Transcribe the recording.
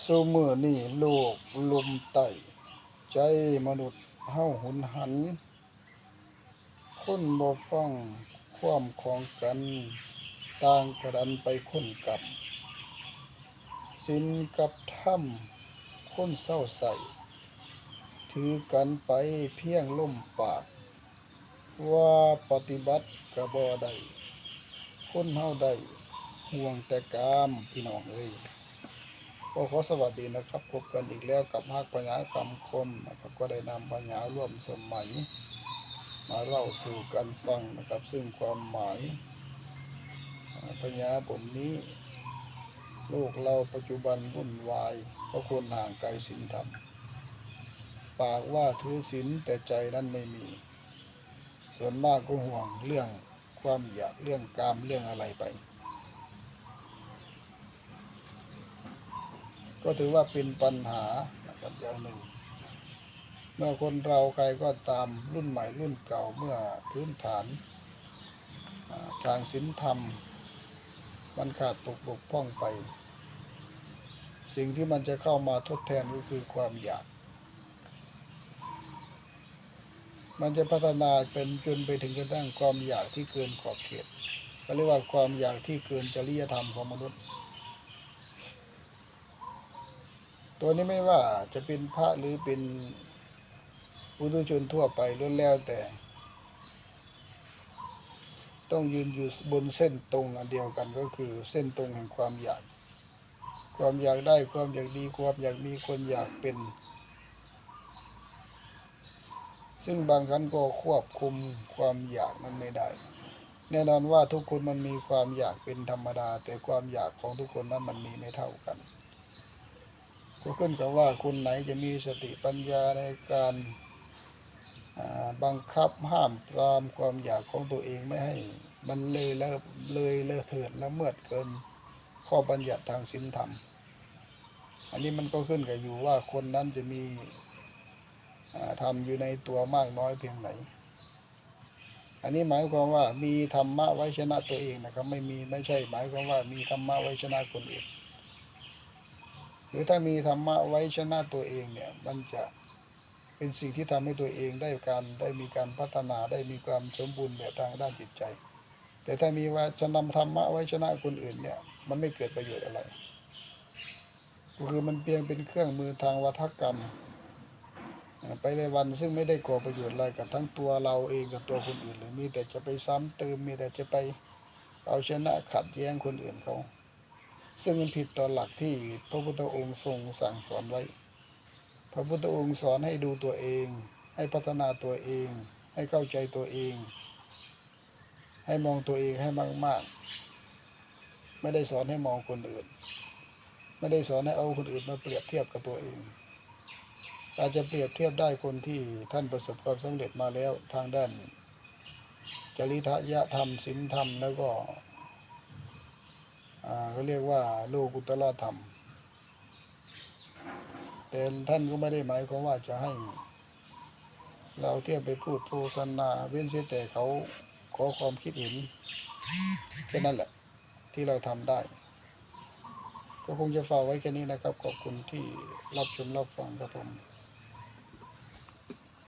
ซูมือนี่โลกลมไตใจมนุษย์เฮาหุนหัน คนบ่ฟังความของกัน ต่างกระดันไปคนกับสินกับธรรมคนเศร้าใสถือกันไปเพียงล่มปาก ว่าปฏิบัติกระบอได้คนเฮาได้ห่วงแต่กามพี่น้องเอ้ย ก็ขอสวัสดีนะครับ พบกันอีกแล้วกับภาคปัญญากรรมคมนะครับก็ได้นำปัญญาร่วมสมัย มาเล่าสู่กันฟังนะครับ ซึ่งความหมายอ่าปัญญาบทนี้ โลกเราปัจจุบันวุ่นวายเพราะคนห่างไกลศีลธรรม ปากว่าถือศีลแต่ใจนั้นไม่มี ส่วนมากก็ห่วงเรื่องความอยากเรื่องกามเรื่องอะไรไป ก็ถือว่าเป็นปัญหานะครับอย่างหนึ่ง เมื่อคนเราใครก็ตามรุ่นใหม่รุ่นเก่าเมื่อพื้นฐานทางศีลธรรม มันขาดตกบกพร่องไป สิ่งที่มันจะเข้ามาทดแทนก็คือความอยาก มันจะพัฒนาเป็นจนไปถึงกระทั่งความอยากที่เกินขอบเขตก็เรียกว่าความอยากที่เกินจริยธรรมของมนุษย์ ตัวนี้ไม่ว่าจะเป็นพระหรือเป็นปุถุชนทั่วไปล้วนแล้วแต่ ต้องยืนอยู่บนเส้นตรงอันเดียวกันก็คือเส้นตรงแห่งความอยาก ความอยากได้ความอยากดีความอยากมีคนอยากเป็น ซึ่งบางครั้งก็ควบคุมความอยากนั้นไม่ได้ แน่นอนว่าทุกคนมันมีความอยากเป็นธรรมดา แต่ความอยากของทุกคนนั้นมันมีไม่เท่ากัน ก็ขึ้นกับว่าคนไหนจะมีสติปัญญาในการบังคับห้ามปรามความอยากของตัวเองไม่ให้มันเลยละเลยเลอะเถิดละเมิดเกินข้อบัญญัติทางศีลธรรม อันนี้มันก็ขึ้นกับอยู่ว่าคนนั้นจะมีทำอยู่ในตัวมากน้อยเพียงไหน อันนี้หมายความว่ามีธรรมะไว้ชนะตัวเองนะครับไม่มีไม่ใช่หมายความว่ามีธรรมะไว้ชนะคนอื่น หรือถ้ามีธรรมะไว้ชนะตัวเองเนี่ยมันจะเป็นสิ่งที่ทำให้ตัวเองได้การได้มีการพัฒนาได้มีความสมบูรณ์แบบทางด้านจิตใจ แต่ถ้ามีว่าจะนำธรรมะไว้ชนะคนอื่นเนี่ยมันไม่เกิดประโยชน์อะไรก็คือมันเพียงเป็นเครื่องมือทางวัฒกรรม ไปในวันซึ่งไม่ได้ก่อประโยชน์อะไรกับทั้งตัวเราเองกับตัวคนอื่นเลยมีแต่จะไปซ้ำเติมมีแต่จะไปเอาชนะขัดแย้งคนอื่นเขา ซึ่งมันผิดต่อหลักที่พระพุทธองค์ทรงสั่งสอนไว้ พระพุทธองค์สอนให้ดูตัวเอง ให้พัฒนาตัวเอง ให้เข้าใจตัวเอง ให้มองตัวเองให้มากๆ ไม่ได้สอนให้มองคนอื่น ไม่ได้สอนให้เอาคนอื่นมาเปรียบเทียบกับตัวเองอาจจะเปรียบเทียบได้คนที่ท่านประสบความสำเร็จมาแล้วทางด้านจริยธรรมศีลธรรมแล้วก็ เขาเรียกว่าโลกุตละธรรม แต่ท่านก็ไม่ได้หมายความว่าจะให้ เราเที่ยวไปพูดโฆษณาเว้นเสียแต่เขาขอความคิดเห็นแค่นั้นแหละที่เราทำได้ ก็คงจะฝากไว้แค่นี้นะครับ ขอบคุณที่รับชมรับฟังครับผม